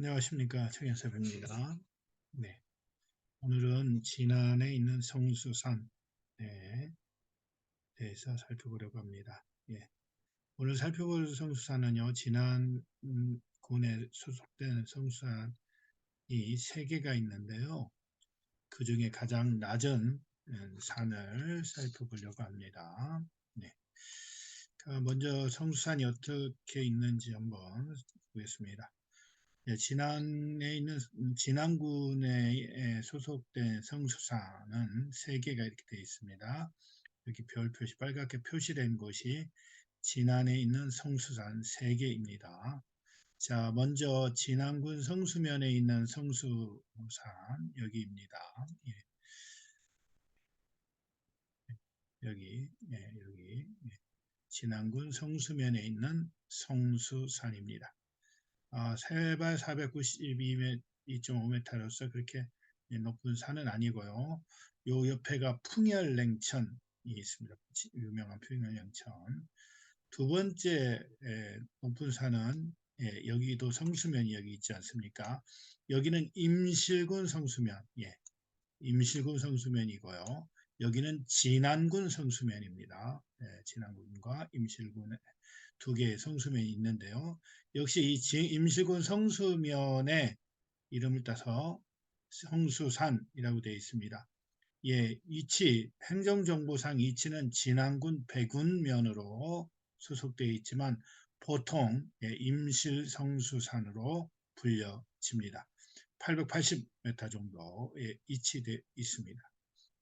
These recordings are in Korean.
안녕하십니까 청년사입니다 네, 오늘은 진안에 있는 성수산 에 대해서 살펴보려고 합니다. 예, 오늘 살펴볼 성수산은요 진안 군에 소속된 성수산이 세 개가 있는데요. 그 중에 가장 낮은 음, 산을 살펴보려고 합니다. 네. 먼저 성수산이 어떻게 있는지 한번 보겠습니다. 네, 진안에 있는 진안군에 소속된 성수산은 세 개가 이렇게 되어 있습니다. 여기 별 표시 빨갛게 표시된 곳이 진안에 있는 성수산 세 개입니다. 자, 먼저 진안군 성수면에 있는 성수산 여기입니다. 예. 여기, 예, 여기 예. 진안군 성수면에 있는 성수산입니다. 어, 해발 492.5m로서 그렇게 높은 산은 아니고요. 요 옆에가 풍열냉천이 있습니다. 유명한 풍열냉천. 두 번째 높은 산은 예, 여기도 성수면이 여기 있지 않습니까? 여기는 임실군 성수면, 예, 임실군 성수면이고요. 여기는 진안군 성수면입니다. 예, 진안군과 임실군의 두 개의 성수면이 있는데요. 역시 이 임시군 성수면의 이름을 따서 성수산이라고 되어 있습니다. 예, 위치, 행정정보상 위치는 진안군 백운면으로 소속되어 있지만 보통 예, 임실성수산으로 불려집니다. 880m 정도에 위치되어 있습니다.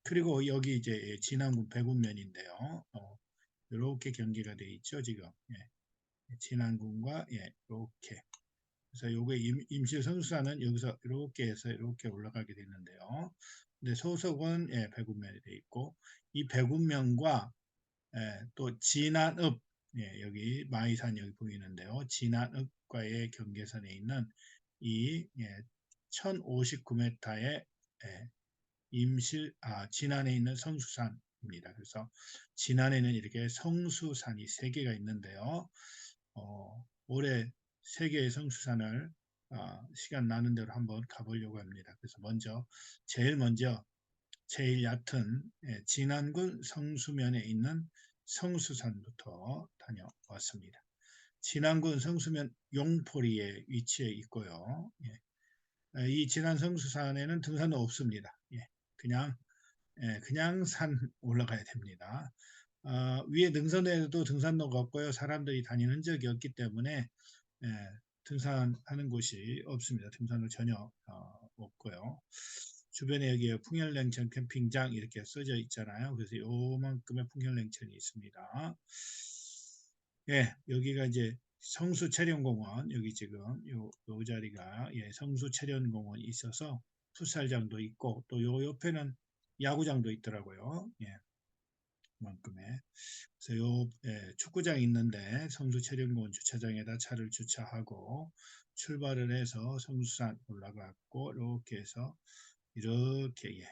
그리고 여기 이제 진안군 백운면인데요. 어, 이렇게 경계가 되어 있죠, 지금. 예. 진안군과 예, 이렇게. 그래서 요게 임, 실 선수사는 여기서 이렇게 해서 이렇게 올라가게 되는데요. 근데 소속은 예, 백운면이 되어 있고 이 백운면과 예, 또 진안읍 예, 여기 마이산 여기 보이는데요. 진안읍과의 경계선에 있는 이 예, 1059m의 예, 임실 아 진안에 있는 성수산 입니다. 그래서 지난해는 이렇게 성수산이 세 개가 있는데요. 어, 올해 세 개의 성수산을 어, 시간 나는 대로 한번 가보려고 합니다. 그래서 먼저 제일 먼저 제일 얕은 예, 진안군 성수면에 있는 성수산부터 다녀왔습니다. 진안군 성수면 용포리에 위치해 있고요. 예. 이 진안 성수산에는 등산로 없습니다. 예. 그냥 예, 그냥 산 올라가야 됩니다. 어, 위에 능선에도 등산로가 없고요. 사람들이 다니는 적이 없기 때문에 예, 등산하는 곳이 없습니다. 등산로 전혀 어, 없고요. 주변에 여기에 풍혈냉천 캠핑장 이렇게 써져 있잖아요. 그래서 요만큼의 풍혈냉천이 있습니다. 예, 여기가 이제 성수체련공원 여기 지금 요, 요 자리가 예, 성수체련공원이 있어서 풋살장도 있고 또 요 옆에는 야구장도 있더라고요. 예. 만큼의. 그래서 요 예, 축구장이 있는데 성수 체령공원 주차장에다 차를 주차하고 출발을 해서 성수산 올라갔고 이렇게 해서 이렇게 예,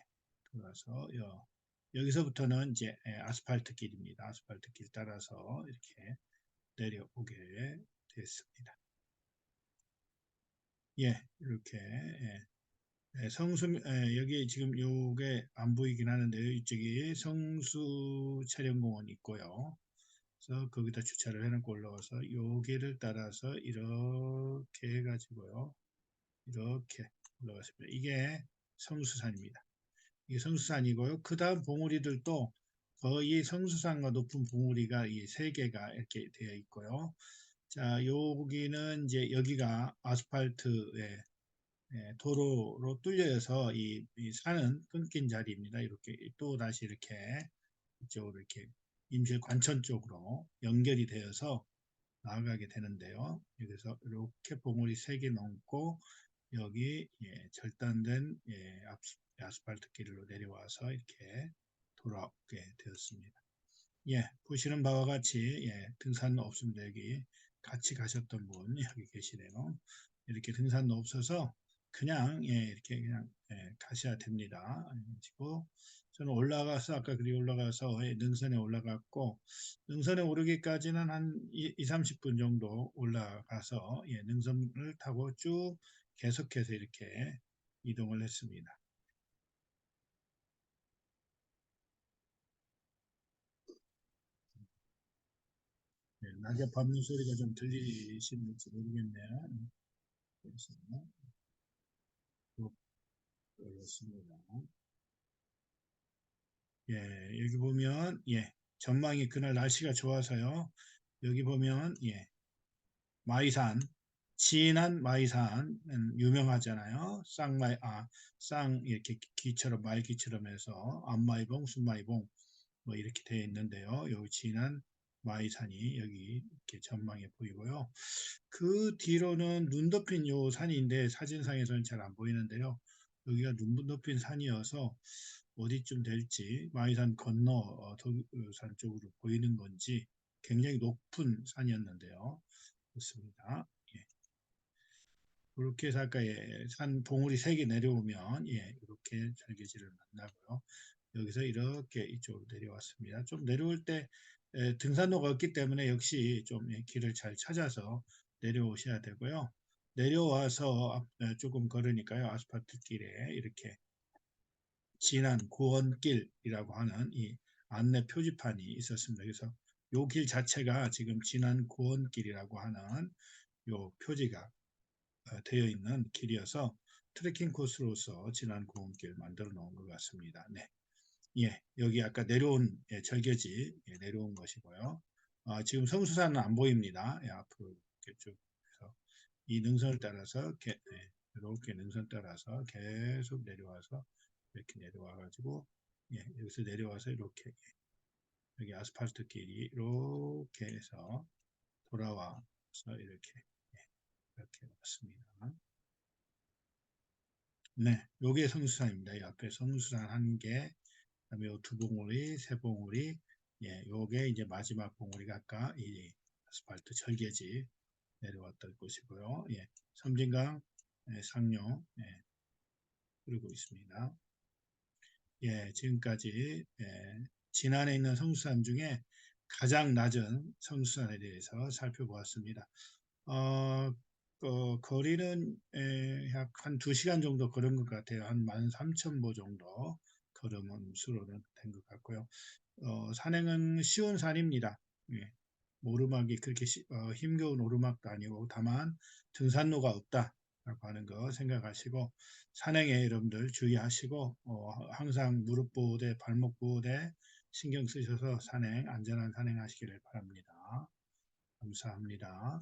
돌아서 요, 여기서부터는 이제 예, 아스팔트 길입니다. 아스팔트 길 따라서 이렇게 내려오게 됐습니다. 예, 이렇게 예, 네, 성수 여기 지금 요게 안 보이긴 하는데요. 이쪽이 성수 차량공원이 있고요. 그래서 거기다 주차를 해놓고 올라와서 여기를 따라서 이렇게 해가지고요. 이렇게 올라갔습니다. 이게 성수산입니다. 이게 성수산이고요. 그 다음 봉우리들도 거의 성수산과 높은 봉우리가 이 세 개가 이렇게 되어 있고요. 자, 여기는 이제 여기가 아스팔트에 예, 도로로 뚫려서 이, 이 산은 끊긴 자리입니다. 이렇게 또 다시 이렇게 이쪽으로 이렇게 임실 관천 쪽으로 연결이 되어서 나아가게 되는데요. 여기서 이렇게 봉우리 3개 넘고 여기 예, 절단된 예, 아스팔트 길로 내려와서 이렇게 돌아오게 되었습니다. 예, 보시는 바와 같이 예, 등산로 없습니다. 여기 같이 가셨던 분 여기 계시네요. 이렇게 등산로 없어서 그냥 예, 이렇게 그냥 예, 가셔야 됩니다. 그리고 저는 올라가서 아까 그리 올라가서 예, 능선에 올라갔고 능선에 오르기까지는 한 2, 30분 정도 올라가서 예, 능선을 타고 쭉 계속해서 이렇게 이동을 했습니다. 네, 낙엽 밟는 소리가 좀 들리시는지 모르겠네요. 그래서 그렇습니다. 예, 여기 보면 예, 전망이 그날 날씨가 좋아서요. 여기 보면 예, 마이산 진한 마이산 유명하잖아요. 쌍마이 아, 쌍 이렇게 기처럼 말기처럼 해서 앞마이봉, 순마이봉 뭐 이렇게 되어 있는데요. 여기 진한 마이산이 여기 이렇게 전망에 보이고요. 그 뒤로는 눈 덮인 요 산인데 사진상에서는 잘 안 보이는데요. 여기가 눈 덮인 산이어서 어디쯤 될지 마이산 건너 어, 도산 쪽으로 보이는 건지 굉장히 높은 산이었는데요. 그렇습니다. 예. 이렇게 해서 아까 예, 산 봉우리 세개 내려오면 예, 이렇게 절개지를 만나고요. 여기서 이렇게 이쪽으로 내려왔습니다. 좀 내려올 때 에, 등산로가 없기 때문에 역시 좀 예, 길을 잘 찾아서 내려오셔야 되고요. 내려와서 조금 걸으니까요. 아스팔트 길에 이렇게 진한 구원길이라고 하는 이 안내 표지판이 있었습니다. 그래서 요 길 자체가 지금 진한 구원길이라고 하는 요 표지가 어, 되어 있는 길이어서 트레킹 코스로서 진한 구원길 만들어 놓은 것 같습니다. 네. 예, 여기 아까 내려온 예, 절개지 예, 내려온 것이고요. 어, 지금 성수산은 안 보입니다. 예, 앞으로 이렇게 쭉 해서 이 능선을 따라서 게, 예, 이렇게 능선 따라서 계속 내려와서 이렇게 내려와 가지고 예, 여기서 내려와서 이렇게 여기 아스팔트 길이 이렇게 해서 돌아와서 이렇게 예, 이렇게 왔습니다. 네, 요게 성수산입니다. 이 앞에 성수산 한 개, 그다음에 두 봉우리, 세 봉우리, 예, 요게 이제 마지막 봉우리가 아까 이 아스팔트 절개지 내려왔던 곳이고요. 예, 섬진강 예, 상용 예, 흐르고 있습니다. 예, 지금까지 예, 진안에 있는 성수산 중에 가장 낮은 성수산에 대해서 살펴보았습니다. 어, 어, 거리는 약한 2시간 정도 걸은 것 같아요. 한 13,000보 정도 걸음은 수로는 된 것 같고요. 어, 산행은 쉬운 산입니다. 예, 오르막이 그렇게 시, 어, 힘겨운 오르막도 아니고 다만 등산로가 없다. 라고 하는 거 생각하시고 산행에 여러분들 주의하시고 어, 항상 무릎 보호대 발목 보호대 신경 쓰셔서 산행 안전한 산행 하시기를 바랍니다. 감사합니다.